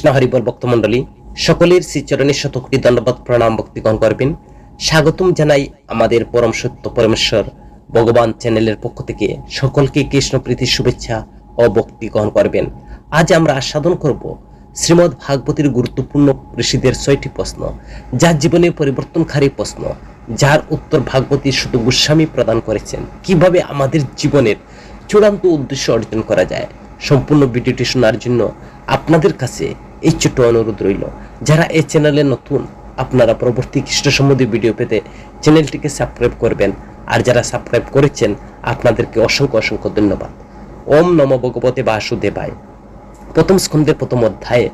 কৃষ্ণ হরিবল ভক্তমণ্ডলী সকলের শ্রীচরণের শতকোটি দণ্ডবাদ প্রণাম ভক্তি গ্রহণ করবেন। স্বাগতম জানাই আমাদের পরম সত্য পরমেশ্বর ভগবান চ্যানেলের পক্ষ থেকে। সকলকে কৃষ্ণ প্রীতির শুভেচ্ছা ও ভক্তি গ্রহণ করবেন। আজ আমরা আস্বাদন করব শ্রীমদ্ ভাগবতীর গুরুত্বপূর্ণ ঋষিদের ছয়টি প্রশ্ন, যার জীবনে পরিবর্তনকারী প্রশ্ন, যার উত্তর ভাগবতী শুধু গোস্বামী প্রদান করেছেন। কীভাবে আমাদের জীবনের চূড়ান্ত উদ্দেশ্য অর্জন করা যায়? সম্পূর্ণ ভিডিওটি শোনার জন্য আপনাদের কাছে এই ছোট্ট অনুরোধ রইল। যারা এই চ্যানেলে নতুন, আপনারা পরবর্তী খ্রিস্ট সম্বন্ধী ভিডিও পেতে চ্যানেলটিকে সাবস্ক্রাইব করবেন। আর যারা সাবস্ক্রাইব করেছেন, আপনাদেরকে অসংখ্য অসংখ্য ধন্যবাদ। ওম নম ভগবতে বাসুদেবায়। প্রথম স্কন্ধের প্রথম অধ্যায়ে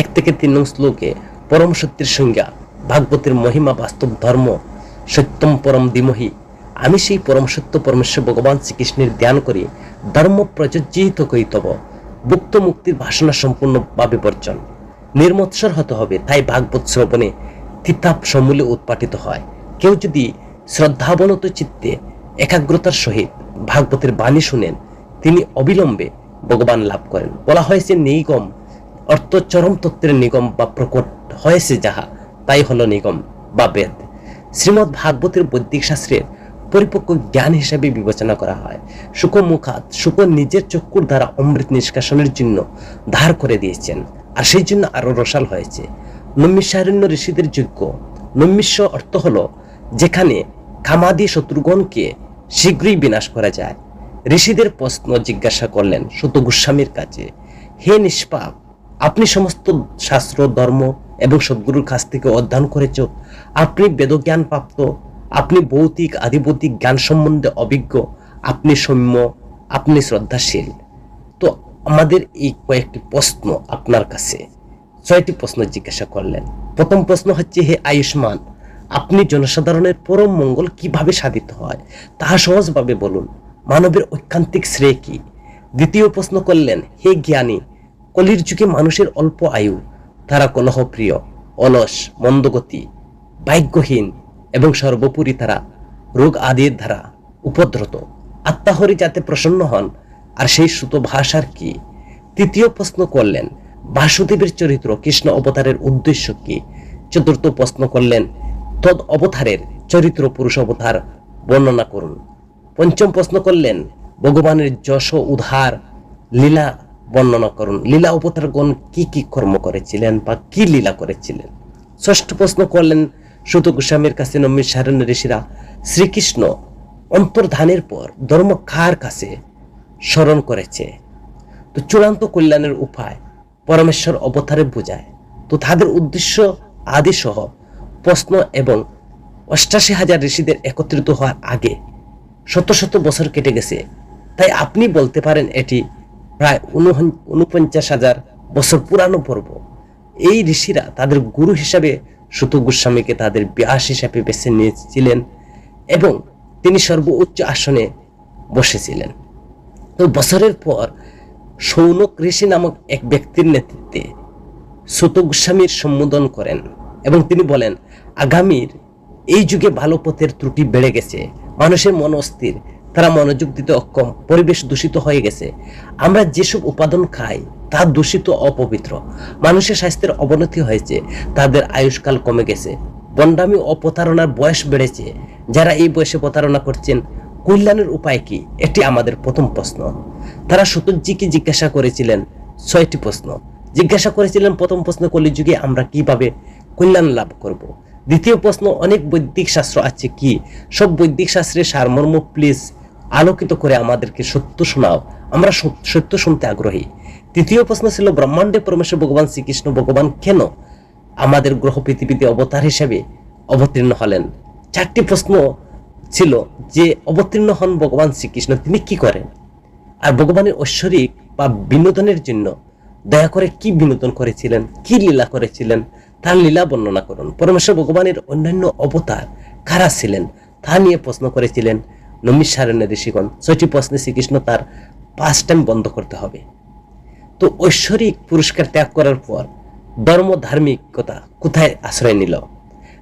এক থেকে তিন নং শ্লোকে পরম সত্যের সংজ্ঞা ভাগবতের মহিমা বাস্তব ধর্ম সত্যম পরম দিমহি আমি সেই পরম সত্য পরমেশ্বর ভগবান শ্রীকৃষ্ণের ধ্যান করি, ধর্ম প্রযোজ্যিত কৈতব মুক্ত মুক্তির ভাষণা সম্পূর্ণভাবে বর্জন। নির্মৎসর হতে হবে, তাই ভাগবত শ্রবণে তিতাপ সমূলে উৎপাটিত হয়। কেউ যদি শ্রদ্ধাবনত চিত্তে একাগ্রতার সহিত ভাগবতের বাণী শুনেন, তিনি অবিলম্বে ভগবান লাভ করেন। বলা হয়েছে, নিগম অর্থ চরম তত্ত্বের নিগম বা প্রকট হয়েছে যাহা, তাই হলো নিগম বা বেদ। শ্রীমদ্ ভাগবতের বৈদিক শাস্ত্রের পরিপক্ক জ্ঞান হিসেবে বিবেচনা করা হয়। শুক মুখাত শুক নিজের চক্ষুর দ্বারা অমৃত নিষ্কাশনের জন্য ধার করে দিয়েছেন, আর সেই জন্য আরও রসাল হয়েছে। নৈমিষারণ্য ঋষিদের যোগ্য। নৈমিষ্য অর্থ হল, যেখানে কামাদি শত্রুগণকে শীঘ্রই বিনাশ করা যায়। ঋষিদের প্রশ্ন জিজ্ঞাসা করলেন সুত গোস্বামীর কাছে, হে নিষ্পাপ, আপনি সমস্ত শাস্ত্র, ধর্ম এবং সদ্গুরুর কাছ থেকে অধ্যয়ন করেছ? আপনি বেদজ্ঞান প্রাপ্ত আপনি ভৌতিক আদিভৌতিক জ্ঞান সম্বন্ধে অভিজ্ঞ, আপনি সৌম্য, আপনি শ্রদ্ধাশীল। তো আমাদের এই কয়েকটি প্রশ্ন আপনার কাছে। ছয়টি প্রশ্ন জিজ্ঞাসা করলেন। প্রথম প্রশ্ন হচ্ছে, হে আয়ুষ্মান, আপনি জনসাধারণের পরম মঙ্গল কীভাবে সাধিত হয়? তাহা সহজভাবে বলুন। মানবের ঐকান্তিক শ্রেয় কি? দ্বিতীয় প্রশ্ন করলেন, হে জ্ঞানী, কলির যুগে মানুষের অল্প আয়ু, তারা কলহপ্রিয়, অলস, মন্দগতি, ভাগ্যহীন এবং সর্বোপরি তারা রোগ আদির দ্বারা উপদ্রত। আত্মাহরি যাতে প্রসন্ন হন, আর সেই সুত ভাষার কি? তৃতীয় প্রশ্ন করলেন, বাসুদেবের চরিত্র কৃষ্ণ অবতারের উদ্দেশ্য কি? চতুর্থ প্রশ্ন করলেন, তদ অবতারের চরিত্র পুরুষ অবতার বর্ণনা করুন। পঞ্চম প্রশ্ন করলেন, ভগবানের যশ উদ্ধার লীলা বর্ণনা করুন। লীলা অবতারগণ কি কি কর্ম করেছিলেন বা কি লীলা করেছিলেন? ষষ্ঠ প্রশ্ন করলেন সুত গোস্বামীর কাছে নম্বী সারণ্য ঋষিরা শ্রীকৃষ্ণ অন্তর্ধানের পর ধর্ম কার কাছে স্মরণ করেছে। তো চূড়ান্ত কল্যাণের উপায় পরমেশ্বর অবতারে বোঝায়। তো তাদের উদ্দেশ্য আদি সহ প্রশ্ন এবং অষ্টাশি হাজার ঋষিদের একত্রিত হওয়ার আগে শত শত বছর কেটে গেছে। তাই আপনি বলতে পারেন এটি প্রায় উনপঞ্চাশ হাজার বছর পুরানো পর্ব। এই ঋষিরা তাদের গুরু হিসাবে সুত গোস্বামীকে তাদের ব্যাস হিসাবে বেছে নিয়েছিলেন এবং তিনি সর্বোচ্চ আসনে বসেছিলেন। তো বছরের পর সৌনক ঋষি নামক এক ব্যক্তির নেতৃত্বে সুত গোস্বামীর সম্বোধন করেন এবং তিনি বলেন, আগামীর এই যুগে ভালো পথের ত্রুটি বেড়ে গেছে। মানুষের মন অস্থির, তারা মনোযোগ দিতে অক্ষম, পরিবেশ দূষিত হয়ে গেছে। আমরা যেসব উপাদান খাই তা দূষিত অপবিত্র। মানুষের স্বাস্থ্যের অবনতি হয়েছে, তাদের আয়ুষ্কাল কমে গেছে বন্ডামি ও প্রতারণার বয়স বেড়েছে। যারা এই বয়সে প্রতারণা করছেন, কল্যাণের উপায় কি? এটি আমাদের প্রথম প্রশ্ন। তারা সতর্জিকে জিজ্ঞাসা করেছিলেন, ছয়টি প্রশ্ন। জিজ্ঞাসা করেছিলেন, প্রথম প্রশ্ন কলিযুগে আমরা কীভাবে কল্যাণ লাভ করব। দ্বিতীয় প্রশ্ন, অনেক বৈদিক শাস্ত্র আছে কি? সব বৈদিক শাস্ত্রের সারমর্ম প্লিজ আলোকিত করে আমাদেরকে সত্য শোনাও। আমরা সত্য শুনতে আগ্রহী। তৃতীয় প্রশ্ন ছিল, ব্রহ্মাণ্ডে পরমেশ্বর ভগবান শ্রীকৃষ্ণ, ভগবান কেন আমাদের গ্রহ পৃথিবীতে অবতার হিসেবে অবতীর্ণ হলেন? চারটি প্রশ্ন ছিল, যে অবতীর্ণ হন ভগবান শ্রীকৃষ্ণ, তিনি কি করেন? আর ভগবানের ঐশ্বরিক বা বিনোদনের জন্য দয়া করে কি বিনোদন করেছিলেন? কি লীলা করেছিলেন? তার লীলা বর্ণনা করুন। পরমেশ্বর ভগবানের অন্যান্য অবতার কারা ছিলেন? তা নিয়ে প্রশ্ন করেছিলেন নমিসারণ্য ঋষিগণ। ছয়টি প্রশ্নে শ্রীকৃষ্ণ তার পাঁচ টাইম বন্ধ করতে হবে। তো ঐশ্বরিক পুরস্কার ত্যাগ করার পর ধর্ম ধার্মিকতা কোথায় আশ্রয় নিল?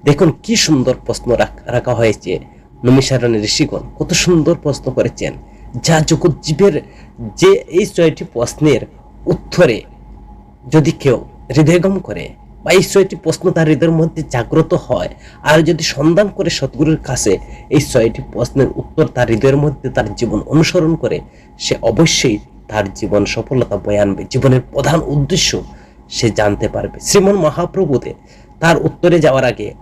দেখুন কি সুন্দর প্রশ্ন রাখ- হয়েছে নমিসারণ ঋষিগণ। কত সুন্দর প্রশ্ন করেছেন। যা জগৎ জীবের যে এই ছয়টি প্রশ্নের উত্তরে যদি কেউ হৃদয়গম করে বা এই ছয়টি প্রশ্ন তার হৃদয়ের মধ্যে জাগ্রত হয় আর যদি সন্ধান করে সদ্গুরুর কাছে এই ছয়টি প্রশ্নের উত্তর তার হৃদয়ের মধ্যে তার জীবন অনুসরণ করে, সে অবশ্যই তার জীবন সফলতা বয়ে আনবে। জীবনের প্রধান উদ্দেশ্য সে জানতে পারবে। শ্রীমন মহাপ্রভুতে তার উত্তরে যাওয়ার আগে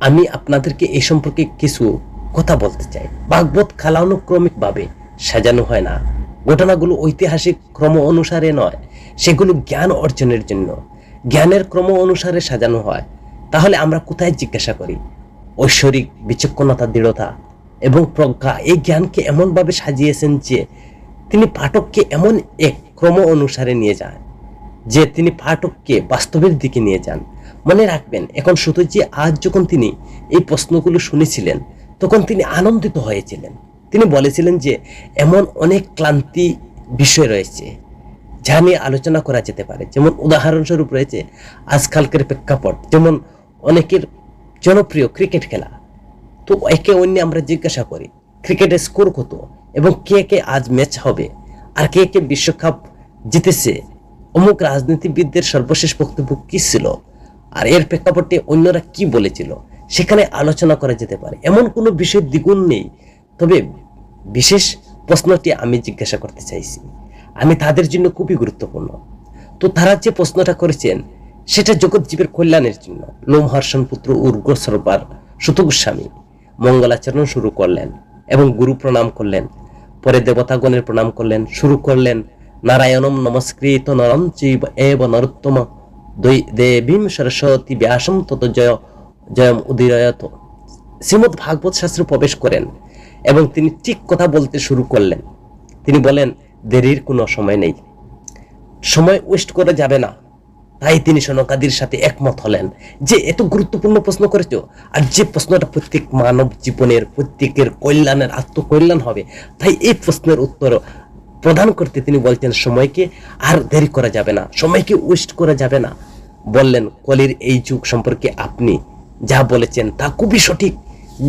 আমি আপনাদেরকে এই সম্পর্কে কিছু কথা বলতে চাই। ভাগবত কালানুক্রমিকভাবে সাজানো হয় না। ঘটনাগুলো ঐতিহাসিক ক্রম অনুসারে নয়, সেগুলো জ্ঞান অর্জনের জন্য। জ্ঞানের ক্রম অনুসারে সাজানো হয়। তাহলে আমরা কোথায় জিজ্ঞাসা করি? ঐশ্বরিক, বিচক্ষণতা, দৃঢ়তা এবং প্রজ্ঞা, এই জ্ঞানকে এমনভাবে সাজিয়েছেন যে তিনি পাঠককে এমন এক ক্রম অনুসারে নিয়ে যান, যে তিনি পাঠককে বাস্তবের দিকে নিয়ে যান। মনে রাখবেন, এখন শুধু যে আজ যখন তিনি এই প্রশ্নগুলো শুনেছিলেন, তখন তিনি আনন্দিত হয়েছিলেন। তিনি বলেছিলেন যে, এমন অনেক ক্লান্তি বিষয় রয়েছে, যা নিয়ে আলোচনা করা যেতে পারে। যেমন উদাহরণস্বরূপ রয়েছে আজকালকের প্রেক্ষাপট, যেমন অনেকের জনপ্রিয় ক্রিকেট খেলা। তো একে অন্য আমরা জিজ্ঞাসা করি, ক্রিকেটের স্কোর কত? এবং কে কে আজ ম্যাচ হবে? আর কে কে বিশ্বকাপ জিতেছে? অমুক রাজনীতিবিদদের সর্বশেষ বক্তব্য কি ছিল? আর এর প্রেক্ষাপটে অন্যরা কি বলেছিল? সেখানে আলোচনা করা যেতে পারে। এমন কোনো বিষয় দ্বিগুণ নেই। তবে বিশেষ প্রশ্নটি আমি জিজ্ঞাসা করতে চাইছি। আমি তাদের জন্য খুবই গুরুত্বপূর্ণ। তো তারা যে প্রশ্নটা করেছেন, সেটা জগৎজীবের কল্যাণের জন্য। লোমহর্ষণ পুত্র উর্গ সরবার সুত গোস্বামী মঙ্গলাচরণ শুরু করলেন এবং গুরু প্রণাম করলেন। পরে দেবতাগণের প্রণাম করলেন, শুরু করলেন, নারায়ণম নমস্কৃত নরম চৈব এব নরোত্তম দেবীম সরস্বতী ব্যাসম তত জয়, জয়ম উদীরয়ত। শ্রীমদ ভাগবত শাস্ত্রে প্রবেশ করেন এবং তিনি ঠিক কথা বলতে শুরু করলেন। তিনি বলেন, দেরির কোনো সময় নেই। সময় ওয়েস্ট করা যাবে না। তাই তিনি সনকাদির সাথে একমত হলেন। যে এত গুরুত্বপূর্ণ প্রশ্ন করেছ, আর যে প্রশ্নটা প্রত্যেক মানব জীবনের, প্রত্যেকের কল্যাণের আত্মকল্যাণ হবে, তাই এই প্রশ্নের উত্তর প্রদান করতে তিনি বলছেন, সময়কে আর দেরি করা যাবে না, সময়কে ওয়েস্ট করা যাবে না। বললেন, কলির এই যুগ সম্পর্কে আপনি যা বলেছেন তা খুবই সঠিক,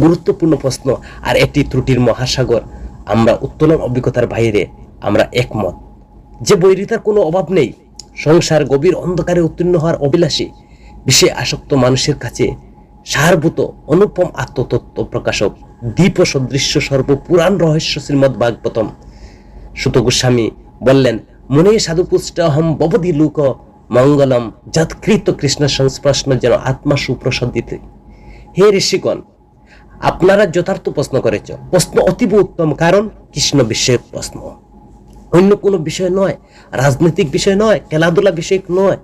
গুরুত্বপূর্ণ প্রশ্ন, আর এটি ত্রুটির মহাসাগর। আমরা উত্তোলন অভিজ্ঞতার বাইরে আমরা একমত। যে বৈরিতার কোনো অভাব নেই সংসার গভীর অন্ধকারে উত্তীর্ণ হওয়ার অভিলাষী বিষয়ে আসক্ত মানুষের কাছে সারভূত অনুপম আত্মতত্ত্ব প্রকাশক দ্বীপ সদৃশ্য সর্বপুরাণ রহস্য শ্রীমদ ভাগবতম। সুত গোস্বামী বললেন, মনে সাধুপুষ্ট অহম ববধি লুক মঙ্গলম, যৎকৃত কৃষ্ণ সংস্পর্শন যেন আত্মা সুপ্রসদিত হে ঋষিগণ, আপনারা যথার্থ প্রশ্ন করেছ। প্রশ্ন অতীব উত্তম, কারণ কৃষ্ণ বিশ্বের প্রশ্ন। অন্য কোনো বিষয় নয়, রাজনৈতিক বিষয় নয়, খেলাধুলা বিষয় নয়।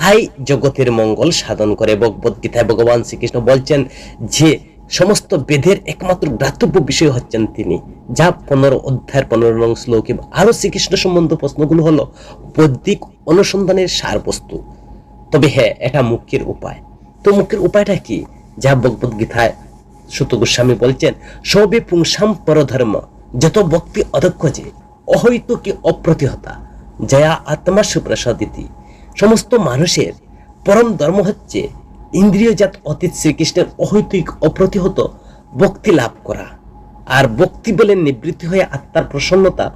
তাই জগতের মঙ্গল সাধন করে ভগবদ গীতায় ভগবান শ্রীকৃষ্ণ বলছেন যে সমস্ত বেদের একমাত্র গ্রাতব্য বিষয় হচ্ছেন তিনি, যা পনেরো অধ্যায়ের পনেরো নং শ্লোকে আরও শ্রীকৃষ্ণ সম্বন্ধ প্রশ্নগুলো হলো বৈদিক অনুসন্ধানের সার বস্তু তবে হ্যাঁ এটা মুখ্যের উপায়। তো মুখ্যের উপায়টা কি? যা ভগবদ গীতায় সুত গোস্বামী বলছেন, সবে পুংসাম পরধর্ম, যত ভক্তি অদক্ষ যে অহৈত কি অপ্রতিহতা, জয়া আত্মা সুপ্রসাদিতি। সমস্ত মানুষের পরম ধর্ম হচ্ছে ইন্দ্রিয়জাত অতীত শ্রীকৃষ্ণের অহৈতিক অপ্রতিহত ভক্তি লাভ করা আর ভক্তি বলে নিবৃত্তি হয়ে আত্মার প্রসন্নতা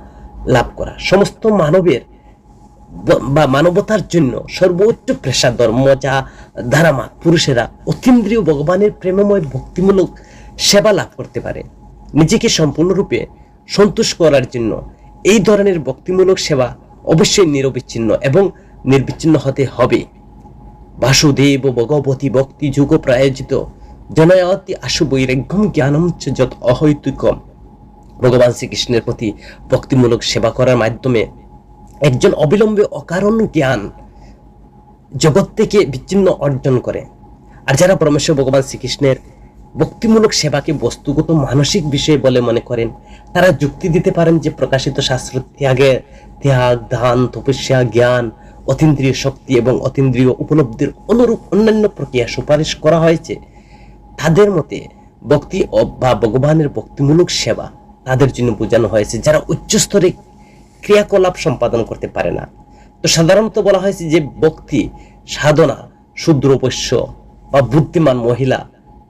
লাভ করা। সমস্ত মানবের বা মানবতার জন্য সর্বোচ্চ পেশা ধর্ম যা ধারামা পুরুষেরা অতীন্দ্রিয় ভগবানের প্রেমময় ভক্তিমূলক সেবা লাভ করতে পারে। নিজেকে সম্পূর্ণরূপে সন্তুষ্ট করার জন্য এই ধরনের ভক্তিমূলক সেবা অবশ্যই নিরবিচ্ছিন্ন এবং নির্বিচ্ছিন্ন হতে হবে। বাসুদেব ভগবতী ভক্তি যুগ প্রায়োজিত। জনয়তি আশু বৈরাগ্যম জ্ঞানম যত অহৈতুকম। ভগবান শ্রীকৃষ্ণের প্রতি ভক্তিমূলক সেবা করার মাধ্যমে একজন অবিলম্বে অকারণ জ্ঞান জগৎ থেকে বিচ্ছিন্ন অর্জন করে। আর যারা পরমেশ্বর ভগবান শ্রীকৃষ্ণের ভক্তিমূলক সেবাকে বস্তুগত মানসিক বিষয় বলে মনে করেন। তারা যুক্তি দিতে পারেন যে প্রকাশিত শাস্ত্র ত্যাগের ত্যাগ, দান, তপস্যা, জ্ঞান, অতীন্দ্রিয় শক্তি এবং অতীন্দ্রিয় উপলব্ধির অনুরূপ অন্যান্য প্রক্রিয়া সুপারিশ করা হয়েছে। তাদের মতে, ভক্তি বা ভগবানের ভক্তিমূলক সেবা তাদের জন্য বোঝানো হয়েছে যারা উচ্চ স্তরে ক্রিয়াকলাপ সম্পাদন করতে পারে না। তো সাধারণত বলা হয়েছে যে ভক্তি, সাধনা শূদ্রপস্য বা বুদ্ধিমান মহিলা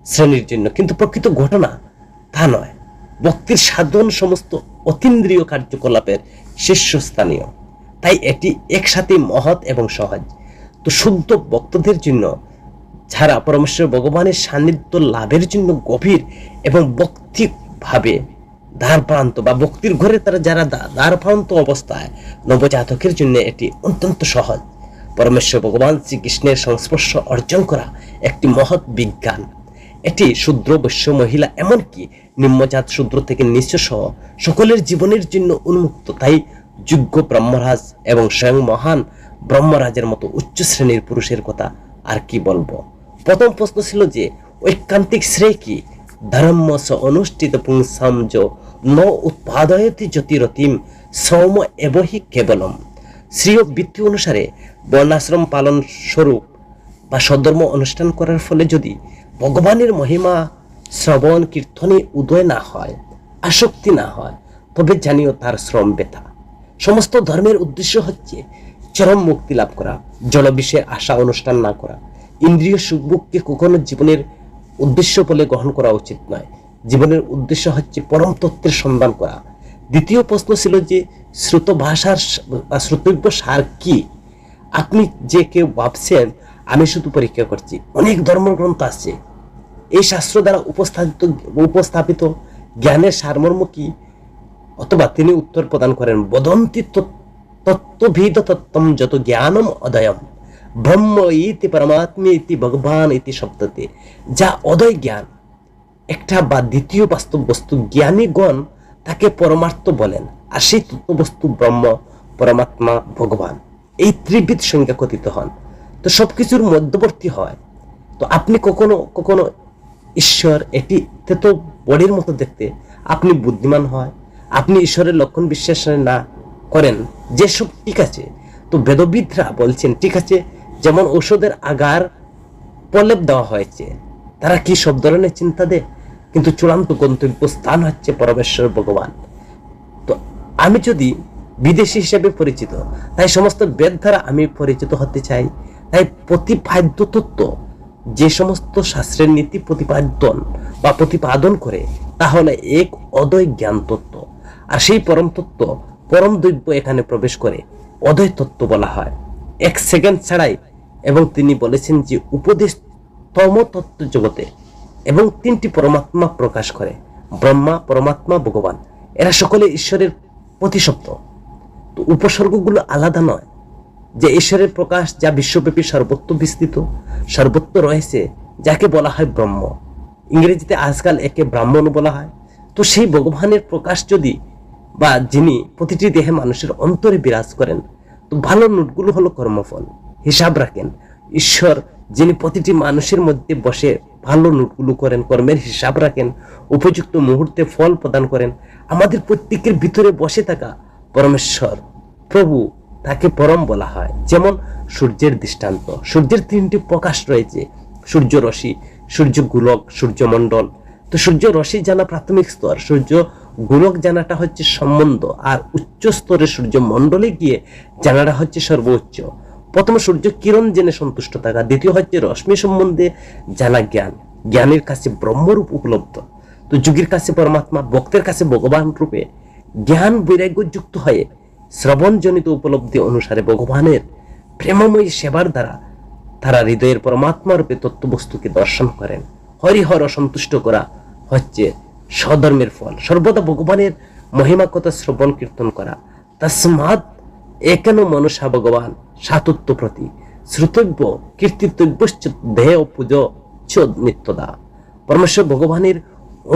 শ্রেণির জন্য কিন্তু প্রকৃত ঘটনা তা নয়। ভক্তির সাধন সমস্ত অতীন্দ্রিয় কার্যকলাপের শীর্ষস্থানীয়। তাই এটি একসাথে মহৎ এবং সহজ। তো শুদ্ধ ভক্তদের জন্য যারা পরমেশ্বর ভগবানের সান্নিধ্য লাভের জন্য গভীর এবং ভক্তিভাবে দ্বারপ্রান্ত বা ভক্তির ঘরে তারা যারা দ্বা- দ্বারপ্রান্ত অবস্থায় নবজাতকের জন্য এটি অত্যন্ত সহজ। পরমেশ্বর ভগবান শ্রীকৃষ্ণের সংস্পর্শ অর্জন করা একটি মহৎ বিজ্ঞান। এটি শূদ্র বৈশ্য মহিলা এমনকি নিম্নজাত শূদ্র থেকে নিঃস্ব সহ সকলের জীবনের জন্য উন্মুক্ত। তাই যোগ্য ব্রহ্মরাজ এবং স্বয়ং মহান ব্রহ্মরাজের মতো উচ্চ শ্রেণির পুরুষের কথা আর কি বলব? প্রথম প্রশ্ন ছিল যে, ঐকান্তিক শ্রেয় কি? ধর্ম স অনুষ্ঠিত পুংসাম ন উৎপাদয়তি জ্যোতিরতিম সৌম এবহি কেবলম। শ্রীয় বৃত্তি অনুসারে বর্ণাশ্রম পালন স্বরূপ বা সদ্ধর্ম অনুষ্ঠান করার ফলে যদি ভগবানের মহিমা শ্রবণ, কীর্তনে উদয় না হয়, আসক্তি না হয়, তবে জানিও তার শ্রম ব্যথা। সমস্ত ধর্মের উদ্দেশ্য হচ্ছে চরম মুক্তি লাভ করা জল বিষয়ে আশা অনুষ্ঠান না করা। ইন্দ্রিয় সুখভোগকে কখনো জীবনের উদ্দেশ্য বলে গ্রহণ করা উচিত নয়। জীবনের উদ্দেশ্য হচ্ছে পরম তত্ত্বের সন্ধান করা। দ্বিতীয় প্রশ্ন ছিল যে শ্রুত ভাষার শ্রুতব্য সার কি? আপনি যে কেউ ভাবছেন আমি শুধু পরীক্ষা করছি। অনেক ধর্মগ্রন্থ আছে। এই শাস্ত্র দ্বারা উপস্থাপিত উপস্থাপিত জ্ঞানের সারমর্ম কি অথবা তিনি উত্তর প্রদান করেন, বদন্তি তত- তত্ত্বভিদ তত্ত্বম যত জ্ঞানম অদয়ম। ব্রহ্ম ইতি পরমাত্মা ইতি ভগবান ইতি শব্দতে। যা অদয় জ্ঞান। একটা বা দ্বিতীয় বাস্তব বস্তু জ্ঞানীগণ তাকে পরমার্থ বলেন, আর সেই তত্ত্ববস্তু ব্রহ্ম, পরমাত্মা, ভগবান। এই ত্রিবিধ সংজ্ঞা কথিত হন। তো সব কিছুর মধ্যবর্তী হয়। তো আপনি কখনো কখনো ঈশ্বর এটি তো বডির মতো দেখতে, আপনি বুদ্ধিমান হয়, আপনি ঈশ্বরের লক্ষণ বিশ্বাস না করেন, যেসব ঠিক আছে। তো বেদবিদরা বলছেন, ঠিক আছে, যেমন ঔষধের আগার প্রলেপ দেওয়া হয়েছে, তারা কি সব ধরনের চিন্তা দেয়? কিন্তু চূড়ান্ত গন্তব্য স্থান হচ্ছে পরমেশ্বর ভগবান। তো আমি যদি বিদেশি হিসেবে পরিচিত, তাই সমস্ত বেদ দ্বারা আমি পরিচিত হতে চাই। তাই প্রতিপাদ্য তত্ত্ব, যে সমস্ত শাস্ত্রের নীতি প্রতিপাদন বা প্রতিপাদন করে তাহলে এক অদয় জ্ঞান তত্ত্ব। আর সেই পরম তত্ত্ব, পরম দৈব্য এখানে প্রবেশ করে অদয় তত্ত্ব বলা হয়। এক সেকেন্ড ছাড়াই এবং তিনি বলেছেন যে উপদেশ তম তত্ত্ব জগতে এবং তিনটি পরমাত্মা প্রকাশ করে, ব্রহ্মা, পরমাত্মা, ভগবান। এরা সকলে ঈশ্বরের প্রতিশব্দ। তো উপসর্গগুলো আলাদা নয় যে ঈশ্বরের প্রকাশ যা বিশ্বব্যাপী সর্বত্র বিস্তৃত সর্বত্র রয়েছে, যাকে বলা হয় ব্রহ্ম। ইংরেজিতে আজকাল একে ব্রাহ্মণ বলা হয়। তো সেই ভগবানের প্রকাশ যদি বা যিনি প্রতিটি দেহে মানুষের অন্তরে বিরাজ করেন, তো ভালো নোটগুলো হলো কর্মফল। হিসাব রাখেন, ঈশ্বর যিনি প্রতিটি মানুষের মধ্যে বসে ভালো নোটগুলো করেন, কর্মের হিসাব রাখেন, উপযুক্ত মুহূর্তে ফল প্রদান করেন, আমাদের প্রত্যেকের ভিতরে বসে থাকা পরমেশ্বর, প্রভু তাকে পরম বলা হয়। যেমন সূর্যের দৃষ্টান্ত। সূর্যের তিনটি প্রকাশ রয়েছে। সূর্য রশ্মি, সূর্য গোলক সূর্যমণ্ডল তো সূর্য রশ্মি জানা প্রাথমিক স্তর। সূর্য গোলক জানাটা হচ্ছে সম্বন্ধ। আর উচ্চ স্তরে সূর্য মণ্ডলে গিয়ে জানাটা হচ্ছে সর্বোচ্চ। প্রথম সূর্য কিরণ জেনে সন্তুষ্ট থাকা। দ্বিতীয় হচ্ছে রশ্মি সম্বন্ধে জানা জ্ঞান। জ্ঞানের কাছে ব্রহ্মরূপ উপলব্ধ। তো যুগের কাছে পরমাত্মা, ভক্তের কাছে ভগবান রূপে জ্ঞান বৈরাগ্য যুক্ত হয়ে শ্রবণজনিত উপলব্ধি অনুসারে ভগবানের প্রেমময়ী সেবার দ্বারা তারা হৃদয়ের পরমাত্মা রূপে তত্ত্ববস্তুকে দর্শন করেন। হরিহর অসন্তুষ্ট করা হচ্ছে স্বধর্মের ফল। সর্বদা ভগবানের মহিমা কথা শ্রবণ কীর্তন করা। তসমাৎ একেন মনসা ভগবান সাতত্ব প্রতি শ্রুতব্য কীর্তিতব্যশ্চ দেহ পুজো নিত্যদা। পরমেশ্বর ভগবানের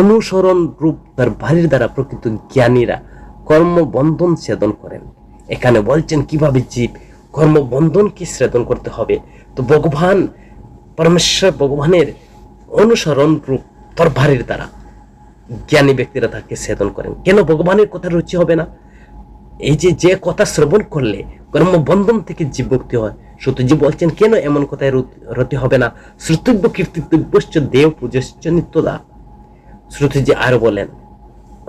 অনুসরণ রূপ দরবারের দ্বারা প্রকৃত জ্ঞানীরা কর্মবন্ধন ছেদন করেন। এখানে বলছেন, কীভাবে জীব কর্মবন্ধনকে ছেদন করতে হবে? তো ভগবান, পরমেশ্বর ভগবানের অনুসরণ রূপ দরবারের দ্বারা জ্ঞানী ব্যক্তিরা তাকে ছেদন করেন। কেন ভগবানের কথা রুচি হবে না? এই যে যে কথা শ্রবণ করলে কর্মবন্ধন থেকে জীব মুক্তি হয়। সত্যজি বলছেন, কেন এমন কথায় রুত- হবে না? শ্রুতব্য কীর্তিব্যশ্চ দেব পূজশ্চ নিত্যদা। শ্রুতিজি আরও বলেন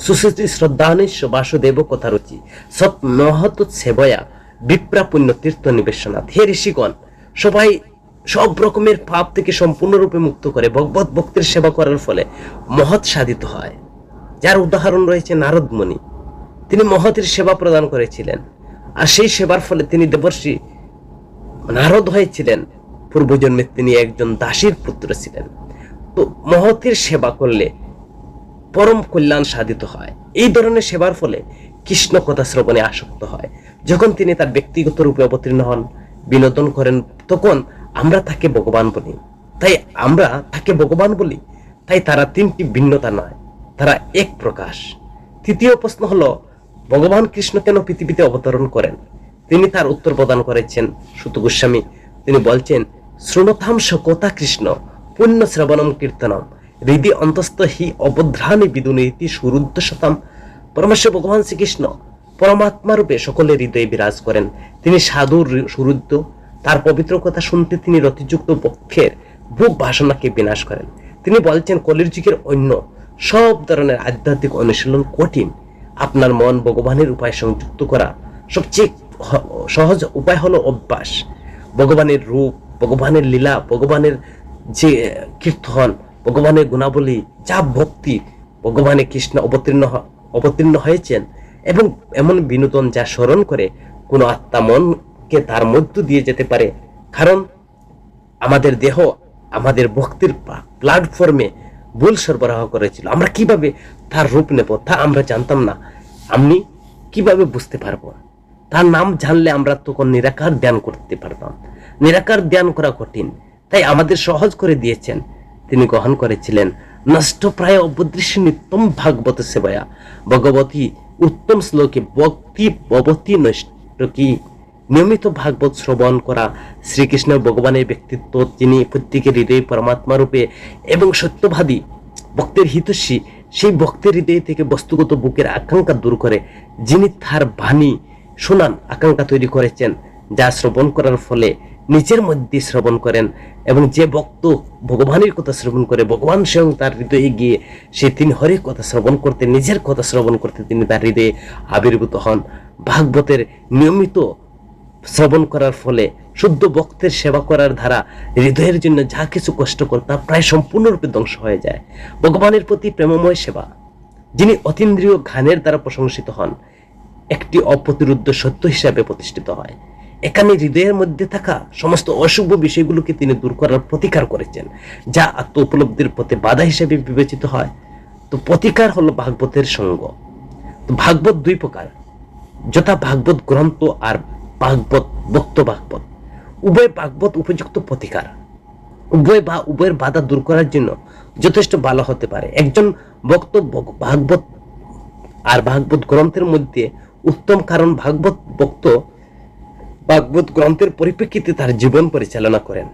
সুশ্রুতি শ্রদ্ধানিশ্ব বাসুদেব কথা রুচি সৎ মহৎ সেবয়া বিপ্রা পুণ্য তীর্থ নিবেশনাথ হে ঋষিগণ, সবাই সব রকমের পাপ থেকে সম্পূর্ণরূপে মুক্ত করে ভগবত ভক্তের সেবা করার ফলে মহৎ সাধিত হয়। যার উদাহরণ রয়েছে নারদ মুনি তিনি মহতের সেবা প্রদান করেছিলেন। আর সেই সেবার ফলে তিনি দেবর্ষী নারদ হয়েছিলেন। পূর্বজন্মে তিনি একজন দাসীর পুত্র ছিলেন। তো মহতের সেবা করলে পরম কল্যাণ সাধিত হয়। এই ধরনের সেবার ফলে কৃষ্ণ কথা শ্রবণে আসক্ত হয়। যখন তিনি তার ব্যক্তিগত রূপে অবতীর্ণ হন, বিনোদন করেন, তখন আমরা তাকে ভগবান বলি। তাই আমরা তাকে ভগবান বলি। তাই তারা তিনটি ভিন্নতা নয়, তারা এক প্রকাশ। তৃতীয় প্রশ্ন হলো, ভগবান কৃষ্ণ কেন পৃথিবীতে অবতরণ করেন? তিনি তার উত্তর প্রদান করেছেন সুত গোস্বামী। তিনি বলছেন শ্রোণতাম সকতা কৃষ্ণ, পুণ্য শ্রবণম কীর্তনম। হৃদি অন্তস্থ হি অবধ্রানি বিদুনীতি সুরুদ্ধ শতম পরমেশ্বর ভগবান শ্রীকৃষ্ণ পরমাত্মা রূপে সকলের হৃদয়ে বিরাজ করেন। তিনি সাধুর সুরুদ্ধ। তার পবিত্র কথা শুনতে তিনি রতিযুক্ত পক্ষের বুক বাসনাকে বিনাশ করেন। তিনি বলছেন কলির যুগের অন্য সব ধরনের আধ্যাত্মিক অনুশীলন কঠিন। আপনার মন ভগবানের উপায় সংযুক্ত করা সবচেয়ে সহজ উপায় হলো অভ্যাস। ভগবানের রূপ, ভগবানের লীলা, ভগবানের যে কীর্তন ভগবানের গুণাবলী যা ভক্তি ভগবানে কৃষ্ণ অবতীর্ণ অবতীর্ণ হয়েছেন এবং এমন বিনোদন যা স্মরণ করে কোনো আত্মা মনকে তার মধ্য দিয়ে যেতে পারে। কারণ আমাদের দেহ আমাদের ভক্তির প্ল্যাটফর্মে ভুল সরবরাহ করেছিল। আমরা কীভাবে তার রূপ নেব তা আমরা জানতাম না। আমি কীভাবে বুঝতে পারব? তার নাম জানলে আমরা তখন নিরাকার ধ্যান করতে পারতাম। নিরাকার ধ্যান করা কঠিন। তাই আমাদের সহজ করে দিয়েছেন। তিনি গ্রহণ করেছিলেন। নষ্ট প্রায় অবদৃশ্য নিত্যম ভাগবত সেবায়া। ভগবতী উত্তম শ্লোকে ভক্তি ভবতী নষ্ট কি নিয়মিত ভাগবত শ্রবণ করা শ্রীকৃষ্ণ ভগবানের ব্যক্তিত্ব, যিনি প্রত্যেকের হৃদয়ে পরমাত্মা রূপে এবং সত্যবাদী ভক্তের হিতস্বী সেই ভক্তের হৃদয় থেকে বস্তুগত বুকের আকাঙ্ক্ষা দূর করে, যিনি তার বাণী, শোনান আকাঙ্ক্ষা তৈরি করেছেন, যা শ্রবণ করার ফলে নিজের মধ্যে শ্রবণ করেন এবং যে ভক্ত ভগবানের কথা শ্রবণ করে, ভগবান স্বয়ং তার হৃদয়ে গিয়ে সে তিনি হরের কথা শ্রবণ করতে, নিজের কথা শ্রবণ করতে তিনি তার হৃদয়ে আবির্ভূত হন। ভাগবতের নিয়মিত শ্রবণ করার ফলে, শুদ্ধ ভক্তের সেবা করার ধারা, হৃদয়ের জন্য যা কিছু কষ্ট তা প্রায় সম্পূর্ণরূপে ধ্বংস হয়ে যায়। ভগবানের প্রতি প্রেমময় সেবা, যিনি অতীন্দ্রিয় ঘানের দ্বারা প্রশংসিত হন, একটি অপ্রতিরুদ্ধ সত্য হিসাবে প্রতিষ্ঠিত হয়। এখানে হৃদয়ের মধ্যে থাকা সমস্ত অশুভ বিষয়গুলোকে তিনি দূর করার প্রতিকার করেছেন, যা আত্ম উপলব্ধির পথে বাধা হিসেবে বিবেচিত হয়। তো প্রতিকার হলো ভাগবতের সঙ্গ। তো ভাগবত দুই প্রকার, যথা ভাগবত গ্রন্থ আর ভাগবত বক্ত ভাগবত। উভয় ভাগবত উপযুক্ত প্রতিকার। উভয় বা উভয়ের বাধা দূর করার জন্য যথেষ্ট ভালো হতে পারে। একজন বক্ত ভাগবত আর ভাগবত গ্রন্থের মধ্যে উত্তম কারণ ভাগবত বক্ত ভাগবত গ্রন্থের পরিপ্রেক্ষিতে তার জীবন পরিচালনা করেন।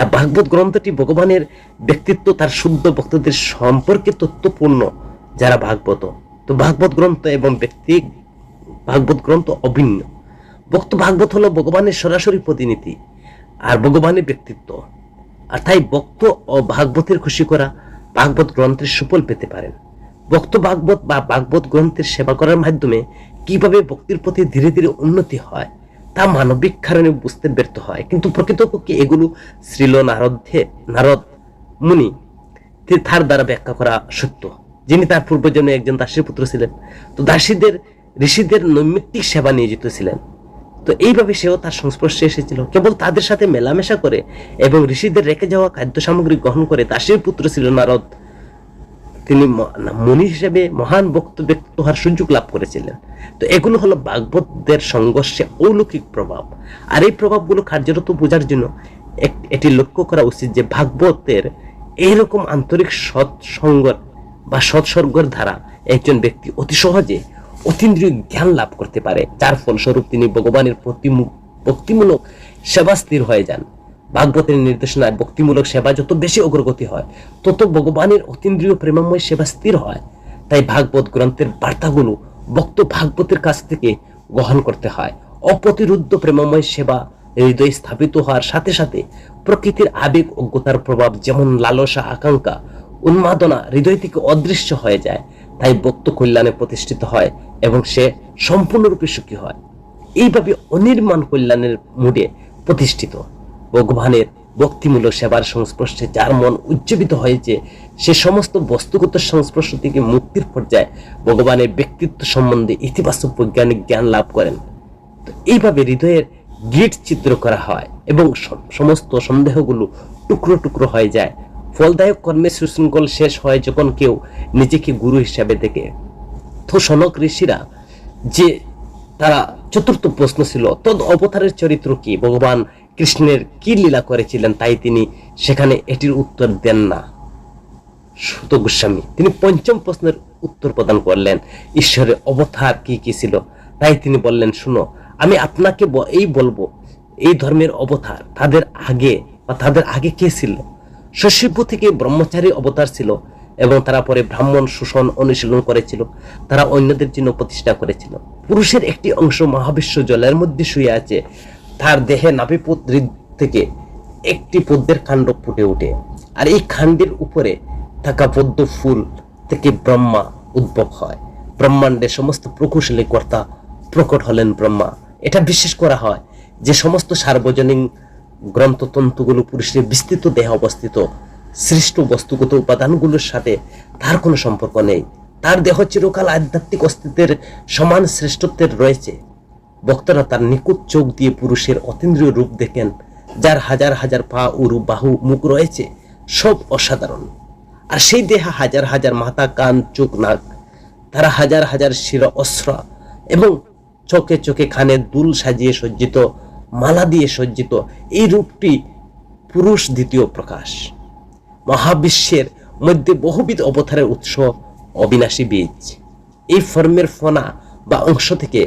আর ভাগবত গ্রন্থটি ভগবানের ব্যক্তিত্ব, তার শুদ্ধ ভক্তদের সম্পর্কে তথ্যপূর্ণ যারা ভাগবত। তো ভাগবত গ্রন্থ এবং ব্যক্তি, ভাগবত গ্রন্থ অভিন্ন। ভক্ত ভাগবত হলো ভগবানের সরাসরি প্রতিনিধি আর ভগবানের ব্যক্তিত্ব। আর তাই ভক্ত ও ভাগবতের খুশি করা ভাগবত গ্রন্থের সুফল পেতে পারেন। ভক্ত ভাগবত বা ভাগবত গ্রন্থের সেবা করার মাধ্যমে কীভাবে ভক্তির প্রতি ধীরে ধীরে উন্নতি হয় তা মানবিক কারণে বুঝতে ব্যর্থ হয়। কিন্তু প্রকৃতপক্ষে এগুলো শ্রীল নারদে নারদ মুনি তার দ্বারা ব্যাখ্যা করা সত্য। যিনি তার পূর্বজন্মে একজন দাসীর পুত্র ছিলেন। তো দাসীদের ঋষিদের নৈমিত্তিক সেবা নিয়োজিত ছিলেন। তো এইভাবে সেও তার সংস্পর্শে এসেছিল। কেবল তাদের সাথে মেলামেশা করে এবং ঋষিদের রেখে যাওয়া খাদ্য সামগ্রী গ্রহণ করে দাসীর পুত্র ছিল নারদ তিনি মুনি হিসেবে মহান বক্ত ব্যক্ত হওয়ার সুযোগ লাভ করেছিলেন। তো এগুলো হলো ভাগবতদের সংঘর্ষে অলৌকিক প্রভাব। আর এই প্রভাবগুলো কার্যরত বোঝার জন্য এটি লক্ষ্য করা উচিত যে ভাগবতের এইরকম আন্তরিক সৎসঙ্গ বা সৎসর্গের দ্বারা একজন ব্যক্তি অতি সহজে অতীন্দ্রিয় জ্ঞান লাভ করতে পারে। যার ফলস্বরূপ তিনি ভগবানের প্রতিমু- ভক্তিমূলক সেবা স্থির হয়ে যান। ভাগবতের নির্দেশনায় ভক্তিমূলক সেবা যত বেশি অগ্রগতি হয়, তত ভগবানের অতীন্দ্রিয় প্রেমময় সেবা স্থির হয়। তাই ভাগবত গ্রন্থের বার্তাগুলো ভক্ত ভাগবতের কাছ থেকে গ্রহণ করতে হয়। অপ্রতিরুদ্ধ প্রেমময় সেবা হৃদয়ে স্থাপিত হওয়ার সাথে সাথে প্রকৃতির আবেগ অজ্ঞতার প্রভাব যেমন লালসা আকাঙ্ক্ষা, উন্মাদনা হৃদয় থেকে অদৃশ্য হয়ে যায়, তাই ভক্ত কল্যাণে প্রতিষ্ঠিত হয় এবং সে সম্পূর্ণরূপে সুখী হয়। এইভাবে অনির্মাণ কল্যাণের মুডে প্রতিষ্ঠিত। ভগবানের ভক্তিমূলক সেবার সংস্পর্শে যার মন উজ্জীবিত হয়েছে, সে সমস্ত বস্তুগত সংস্পর্শ থেকে মুক্তির পর্যায়ে ভগবানের ব্যক্তিত্ব সম্বন্ধে ইতিবাচক বৈজ্ঞানিক জ্ঞান লাভ করেন। তো এইভাবে হৃদয়ের গিট চিত্র করা হয় এবং সমস্ত সন্দেহগুলো টুকরো টুকরো হয়ে যায়। ফলদায়ক কর্মের সুশৃঙ্খল শেষ হয় যখন কেউ নিজেকে গুরু হিসাবে দেখে। তো সনক ঋষিরা যে তারা চতুর্থ প্রশ্ন ছিল, তদ অবতারের চরিত্র কি? ভগবান কৃষ্ণের কি লীলা করেছিলেন তাই তিনি সেখানে এটির উত্তর দেন না। সুত গোস্বামী, তিনি পঞ্চম প্রশ্নের উত্তর প্রদান করলেন, ঈশ্বরের অবতার কি কি ছিল? তাই তিনি বললেন, শুনো, আমি আপনাকে এই বলব, এই ধর্মের অবতার তাদের আগে বা তাদের আগে কে ছিল? শশীভূ থেকে ব্রহ্মচারী অবতার ছিল এবং তারা পরে ব্রাহ্মণ শোষণ অনুশীলন করেছিল, তারা অন্যদের জন্য প্রতিষ্ঠা করেছিল। পুরুষের একটি অংশ মহাবিশ্ব জলের মধ্যে শুয়ে আছে তার দেহে নাভিপদ থেকে একটি পদ্মের কাণ্ড ফুটে ওঠে। আর এই কাণ্ডের উপরে থাকা পদ্ম ফুল থেকে ব্রহ্মা উদ্ভব হয়। ব্রহ্মাণ্ডের সমস্ত প্রকৌশলী কর্তা প্রকট হলেন ব্রহ্মা। এটা বিশ্বাস করা হয় যে সমস্ত সার্বজনীন গ্রন্থতন্তুগুলো পুরুষের বিস্তৃত দেহে অবস্থিত। সৃষ্ট বস্তুগত উপাদানগুলোর সাথে তার কোনো সম্পর্ক নেই। তার দেহ চিরকাল আধ্যাত্মিক অস্তিত্বের সমান শ্রেষ্ঠত্বের রয়েছে। বক্তারা তার নিকুট চোখ দিয়ে পুরুষের অতীন্দ্রিয় রূপ দেখেন, যার হাজার হাজার পা উরু বাহু মুখ রয়েছে, সব অসাধারণ। আর সেই দেহা হাজার হাজার মাথা, কান, চোখ, নাক, তারা হাজার হাজার শির, অস্ত্র এবং চোখে চোখে খানে দুল সাজিয়ে সজ্জিত, মালা দিয়ে সজ্জিত এই রূপটি পুরুষ দ্বিতীয় প্রকাশ। মহাবিশ্বের মধ্যে বহুবিধ অবতারের উৎস অবিনাশী বীজ। এই ফর্মের ফনা বা অংশ থেকে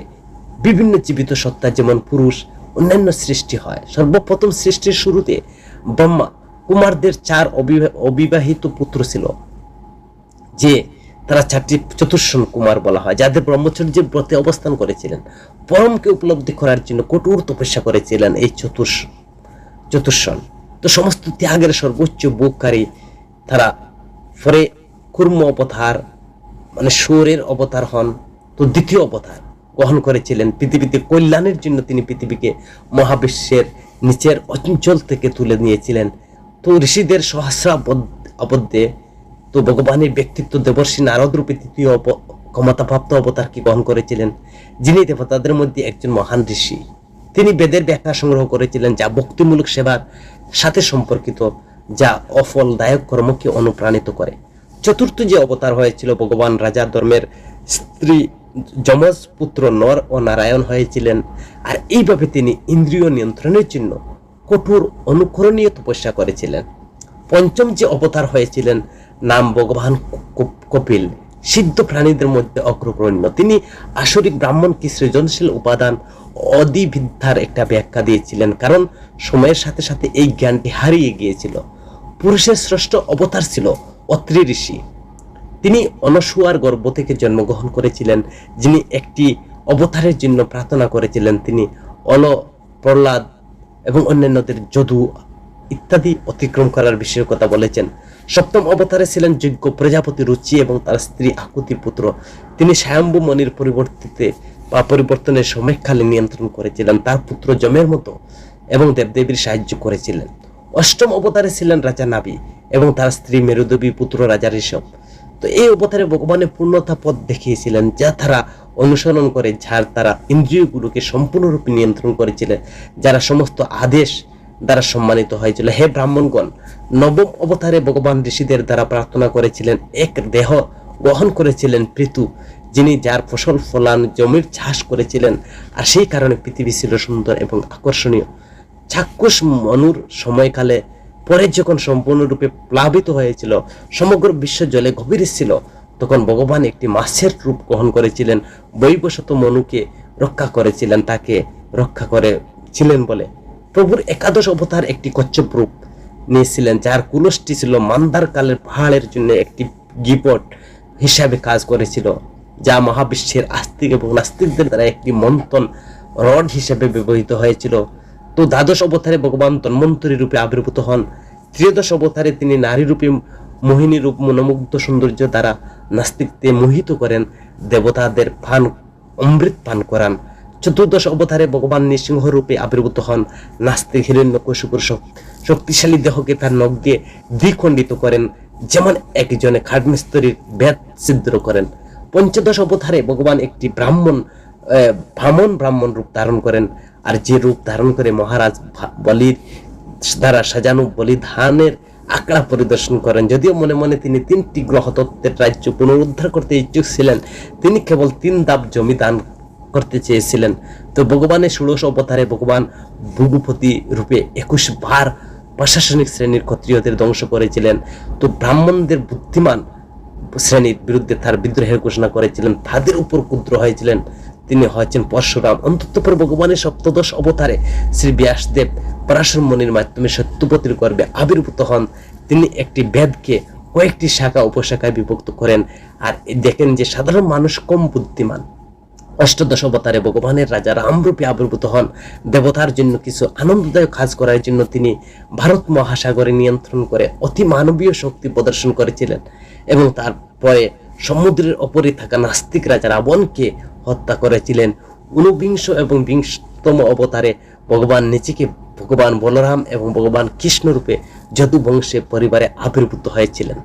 বিভিন্ন জীবিত সত্তা, যেমন পুরুষ, অন্যান্য সৃষ্টি হয়। সর্বপ্রথম সৃষ্টির শুরুতে ব্রহ্মা কুমারদের চার অবিবা- অবিবাহিত পুত্র ছিল, যে তারা চারটি চতুর্শন কুমার বলা হয়, যাদের ব্রহ্মচর্যের ব্রতে অবস্থান করেছিলেন। পরমকে উপলব্ধি করার জন্য কঠোর তপস্যা করেছিলেন এই চতুর্শ চতুর্শন তো সমস্ত ত্যাগের সর্বোচ্চ বুককারী তারা পরে কুর্ম অবতার মানে সুরের অবতার হন। তো দ্বিতীয় অবতার গ্রহণ করেছিলেন। পৃথিবীতে কল্যাণের জন্য তিনি পৃথিবীকে মহাবিশ্বের নিচের অঞ্চল থেকে তুলে নিয়েছিলেন। তো ঋষিদের সহস্রাবদ্ধে তো ভগবানের ব্যক্তিত্ব দেবর্ষী নারদ রূপে তৃতীয় ক্ষমতাপ্রাপ্ত অবতারকে গ্রহণ করেছিলেন? যিনি দেবতাদের মধ্যে একজন মহান ঋষি। তিনি বেদের ব্যাখ্যা সংগ্রহ করেছিলেন, যা ভক্তিমূলক সেবার সাথে সম্পর্কিত, যা অফলদায়ক কর্মকে অনুপ্রাণিত করে। চতুর্থ যে অবতার হয়েছিল ভগবান রাজা ধর্মের স্ত্রী যমজ পুত্র নর ও নারায়ণ হয়েছিলেন, আর এইভাবে তিনি ইন্দ্রিয় নিয়ন্ত্রণের জন্য কঠোর অনুকরণীয় তপস্যা করেছিলেন। পঞ্চম যে অবতার হয়েছিলেন, নাম ভগবান কপিল। সিদ্ধ প্রাণীদের মধ্যে অগ্রগণ্য। তিনি আসরিক ব্রাহ্মণকে সৃজনশীল উপাদান অদিবিদ্যার একটা ব্যাখ্যা দিয়েছিলেন, কারণ সময়ের সাথে সাথে এই জ্ঞানটি হারিয়ে গিয়েছিল। পুরুষের শ্রেষ্ঠ অবতার ছিল অত্রি ঋষি তিনি অনসুয়ার গর্ভ থেকে জন্মগ্রহণ করেছিলেন, যিনি একটি অবতারের জন্য প্রার্থনা করেছিলেন। তিনি অল প্রহ্লাদ এবং অন্যান্যদের যদু ইত্যাদি অতিক্রম করার বিষয়ের কথা বলেছেন। সপ্তম অবতারে ছিলেন যোগ্য প্রজাপতি রুচি এবং তার স্ত্রী আকুতির পুত্র। তিনি স্বয়ম্ভু মনির পরিবর্তিতে বা পরিবর্তনের সময়কালে নিয়ন্ত্রণ করেছিলেন। তার পুত্র জমের মতো এবং দেবদেবীর সাহায্য করেছিলেন। অষ্টম অবতারে ছিলেন রাজা নাবি এবং তার স্ত্রী মেরুদেবী পুত্র রাজা ঋষভ। তো এই অবতারে ভগবানের পূর্ণতা পথ দেখিয়েছিলেন, যা তারা অনুসরণ করে, যার তারা ইন্দ্রিয়গুলোকে সম্পূর্ণরূপে নিয়ন্ত্রণ করেছিলেন, যারা সমস্ত আদেশ দ্বারা সম্মানিত হয়েছিল। হে ব্রাহ্মণগণ, নবম অবতারে ভগবান ঋষিদের দ্বারা প্রার্থনা করেছিলেন, এক দেহ গ্রহণ করেছিলেন পৃথু, যিনি যার ফসল, ফলান, জমির চাষ করেছিলেন, আর সেই কারণে পৃথিবী ছিল সুন্দর এবং আকর্ষণীয়। চাক্ষুষ মনুর সময়কালে পরে যখন সম্পূর্ণরূপে প্লাবিত হয়েছিল, সমগ্র বিশ্ব জলে গভীর ছিল, তখন ভগবান একটি মাছের রূপ গ্রহণ করেছিলেন, বৈবশত মনুকে রক্ষা করেছিলেন, তাকে রক্ষা করেছিলেন বলে। প্রভুর একাদশ অবতার একটি কচ্ছপ রূপ নিয়েছিলেন, যার কুলসটি ছিল মান্দার কালের পাহাড়ের জন্য একটি গিপট হিসাবে কাজ করেছিল, যা মহাবিশ্বের আস্তিক এবং নাস্তিকদের দ্বারা একটি মন্থন রড হিসেবে ব্যবহৃত হয়েছিল। তো দ্বাদশ অবতারে ভগবান তন্মন্তরী রূপে আবির্ভূত হন। ত্রিয়দশ অবতারে তিনি নারী রূপে মোহিনী রূপ মনোমুগ্ধ সৌন্দর্য দ্বারা নাস্তিকদের মোহিত করেন, দেবতাদের পান, অমৃত পান করান। চতুর্দশ অবতারে ভগবান নৃসিংহ রূপে আবির্ভূত হন নাস্তিক হিরণ্যকশুপুর শক- শক্তিশালী দেহকে তার নখ দিয়ে দ্বিখণ্ডিত করেন, যেমন একজনে খাডমিস্তরীর বেদ ছিদ্র করেন। পঞ্চদশ অবতারে ভগবান একটি ব্রাহ্মণ ভামন ব্রাহ্মণ রূপ ধারণ করেন। আর যে রূপ ধারণ করে মহারাজ বলির দ্বারা সাজানো বলিধানের আঁকড়া পরিদর্শন করেন, যদিও মনে মনে তিনি তিনটি গ্রহতত্ত্বের রাজ্য পুনরুদ্ধার করতে ইচ্ছুক ছিলেন। তিনি কেবল তিন দাব জমি দান করতে চেয়েছিলেন। তো ভগবানের ষোড়শ অবতারে ভগবান ভুগুপতি রূপে একুশ বার প্রশাসনিক শ্রেণির ক্ষত্রিয়দের ধ্বংস করেছিলেন। তো ব্রাহ্মণদের বুদ্ধিমান শ্রেণির বিরুদ্ধে তার বিদ্রোহের ঘোষণা করেছিলেন। তাদের উপর ক্ষুদ্র হয়েছিলেন। তিনি হয়েছেন পরশুরাম। অন্ততপর ভগবানের সপ্তদশ অবতারে শ্রী ব্যাসদেব পরাশর মনির মাধ্যমে সত্যপতির গর্বে আবির্ভূত হন। তিনি একটি বেদকে কয়েকটি শাখা, উপশাখায় বিভক্ত করেন। আর দেখেন যে সাধারণ মানুষ কম বুদ্ধিমান। অষ্টাদশ অবতারে ভগবানের রাজা রামরূপে আবির্ভূত হন। দেবতার জন্য কিছু আনন্দদায়ক কাজ করার জন্য তিনি ভারত মহাসাগরে নিয়ন্ত্রণ করে অতি মানবীয় শক্তি প্রদর্শন করেছিলেন। এবং তারপরে সমুদ্রের ওপরে থাকা নাস্তিক রাজা রাবণকে হত্যা করেছিলেন। ঊনবিংশ এবং বিংশতম অবতারে ভগবান নিজেকে ভগবান বলরাম এবং ভগবান কৃষ্ণ রূপে যদু বংশে পরিবারে আবির্ভূত হয়েছিলেন।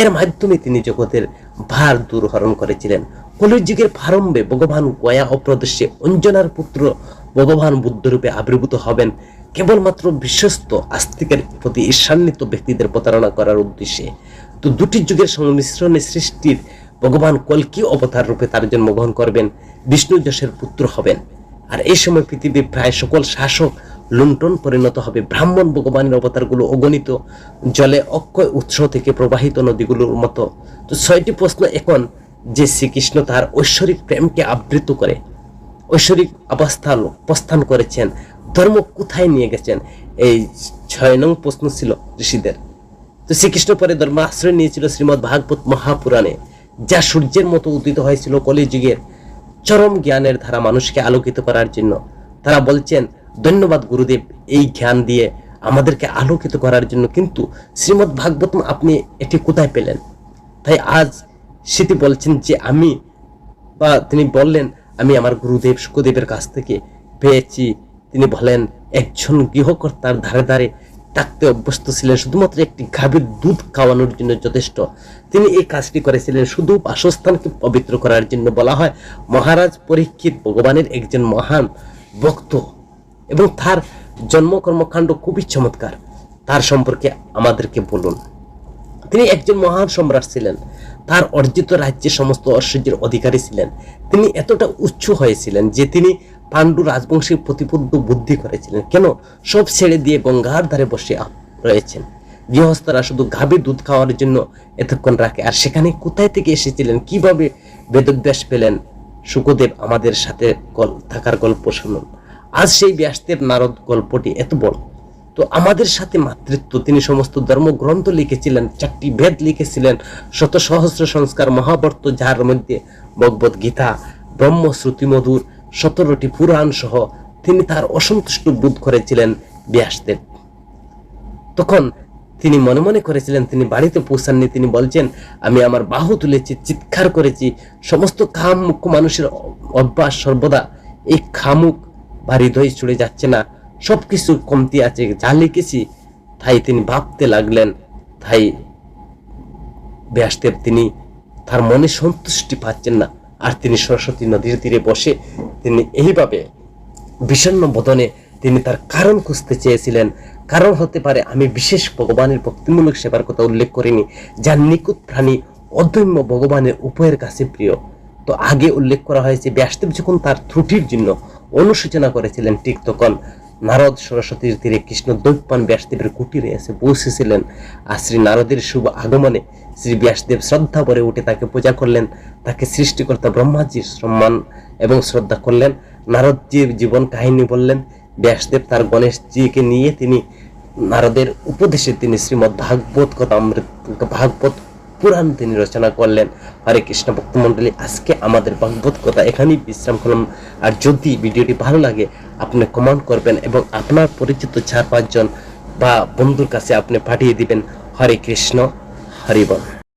এর মাধ্যমে তিনি জগতের ভার দূর হরণ করেছিলেন। কলিযুগের প্রারম্ভে ভগবান গয়া অপ্রদর্শে অঞ্জনার পুত্র ভগবান বুদ্ধরূপে আবির্ভূত হবেন। কেবলমাত্র বিশ্বস্ত আস্তিকের প্রতি ঈর্ষান্বিত ব্যক্তিদের প্রতারণা করার উদ্দেশ্যে। তো দুটি যুগের সংমিশ্রণে সৃষ্টির ভগবান কলকি অবতার রূপে তার জন্মগ্রহণ করবেন, বিষ্ণু যশের পুত্র হবেন। আর এই সময় পৃথিবীর প্রায় সকল শাসক লুণ্ঠন পরিণত হবে। ব্রাহ্মণ ভগবানের অবতারগুলো অগণিত। জলে অক্ষয় উৎস থেকে প্রবাহিত নদীগুলোর মতো। তো ছয়টি প্রশ্ন এখন যে শ্রীকৃষ্ণ তার ঐশ্বরিক প্রেমকে আবৃত করে, ঐশ্বরিক অবস্থান প্রস্থান করেছেন, ধর্ম কোথায় নিয়ে গেছেন? এই ছয় নং প্রশ্ন ছিল ঋষিদের। তো শ্রীকৃষ্ণ পরে ধর্ম আশ্রয় নিয়েছিল শ্রীমৎ ভাগবত মহাপুরাণে। যা সূর্যের মতো উদিত হয়েছিল কলিযুগের চরম জ্ঞানের ধারা মানুষকে আলোকিত করার জন্য। তারা বলছেন, ধন্যবাদ গুরুদেব, এই জ্ঞান দিয়ে আমাদেরকে আলোকিত করার জন্য। কিন্তু শ্রীমৎ ভাগবতম আপনি এটি কোথায় পেলেন? তাই আজ সেটি বলছেন যে আমি বা তিনি বললেন, আমি আমার গুরুদেব সুখদেবের কাছ থেকে পেয়েছি। তিনি বলেন, একজন গৃহকর্তার ধারে ধারে থাকতে অভ্যস্ত ছিলেন। শুধুমাত্র একটি গাভীর দুধ খাওয়ানোর জন্য যথেষ্ট। তিনি এই কাজটি করেছিলেন শুধু বাসস্থানকে পবিত্র করার জন্য বলা হয়। মহারাজ পরীক্ষিত ভগবানের একজন মহান ভক্ত এবং তার জন্ম কর্মকাণ্ড খুবই চমৎকার। তার সম্পর্কে আমাদেরকে বলুন। তিনি একজন মহান সম্রাট ছিলেন। তার অর্জিত রাজ্যে সমস্ত ঐশ্বর্যের অধিকারী ছিলেন। তিনি এতটা উচ্চ হয়েছিলেন যে তিনি পাণ্ডু রাজবংশের প্রতিপদ্য বুদ্ধি করেছিলেন। কেন? সব ছেড়ে দিয়ে গঙ্গার ধারে বসে রয়েছেন। গৃহস্থরা শুধু গাভীর দুধ খাওয়ার জন্য এতক্ষণ রাখে। আর সেখানে কোথায় থেকে এসেছিলেন? কীভাবে বেদব্যাস পেলেন? সুখদেব আমাদের সাথে থাকার গল্প শুনুন। আজ সেই ব্যাসদেব নারদ গল্পটি এত বড়। তো আমাদের সাথে মাতৃত্ব। তিনি সমস্ত ধর্মগ্রন্থ লিখেছিলেন, চারটি বেদ লিখেছিলেন শত সহস্র সংস্কার মহাবর্ত, যার মধ্যে ভগবত গীতা ব্রহ্ম শ্রুতিমধুর সতেরোটি পুরাণ সহ তিনি তার অসন্তুষ্ট বোধ করেছিলেন ব্যাসদেব। তখন তিনি মনে মনে করেছিলেন, তিনি বাড়িতে পৌঁছাননি, তিনি বলছেন, আমি আমার বাহু তুলেছি, চিৎকার করেছি, সমস্ত খাম মুখ্য মানুষের অভ্যাস সর্বদা এই খামুক বা হৃদয় ছুড়ে যাচ্ছে না সব কিছু কমতি আছে, যা লিখেছি তাই তিনি ভাবতে লাগলেন, তাই ব্যাসদেব তিনি তার মনে সন্তুষ্টি পাচ্ছেন না, আর তিনি সরস্বতী নদীর তীরে বসে তিনি এইভাবে বিষণ্ণ বদনে তিনি তার কারণ খুঁজতে চেয়েছিলেন। কারণ হতে পারে আমি বিশেষ ভগবানের ভক্তিমূলক সেবার কথা উল্লেখ করিনি, যার নিকুত প্রাণী অদম্য ভগবানের উপায়ের কাছে প্রিয়। তো আগে উল্লেখ করা হয়েছে, ব্যাসদেব যখন তার ত্রুটির জন্য অনুশোচনা করেছিলেন ঠিক তখন। নারদ সরস্বতীর তীরে কৃষ্ণ দৈপান ব্যাসদেবের কুটিরে এসে পৌঁছেছিলেন আর শ্রী নারদের শুভ আগমনে শ্রী ব্যাসদেব শ্রদ্ধা ভরে উঠে তাকে পূজা করলেন। তাকে সৃষ্টিকর্তা ব্রহ্মাজির সম্মান এবং শ্রদ্ধা করলেন। নারদজির জীবন কাহিনী বললেন, ব্যাসদেব তার গণেশজিকে নিয়ে তিনি নারদের উপদেশে তিনি শ্রীমদ্ ভাগবত কথা অমৃত ভাগবত পুরাণ তিনি রচনা করলেন। হরে কৃষ্ণ ভক্তমণ্ডলী আজকে আমাদের ভাগবত কথা এখানেই বিশ্রাম করলাম। আর যদি ভিডিওটি ভালো লাগে, আপনি কমেন্ট করবেন এবং আপনার পরিচিত চার পাঁচজন বা বন্ধুর কাছে আপনি পাঠিয়ে দিবেন। হরে কৃষ্ণ হরিবল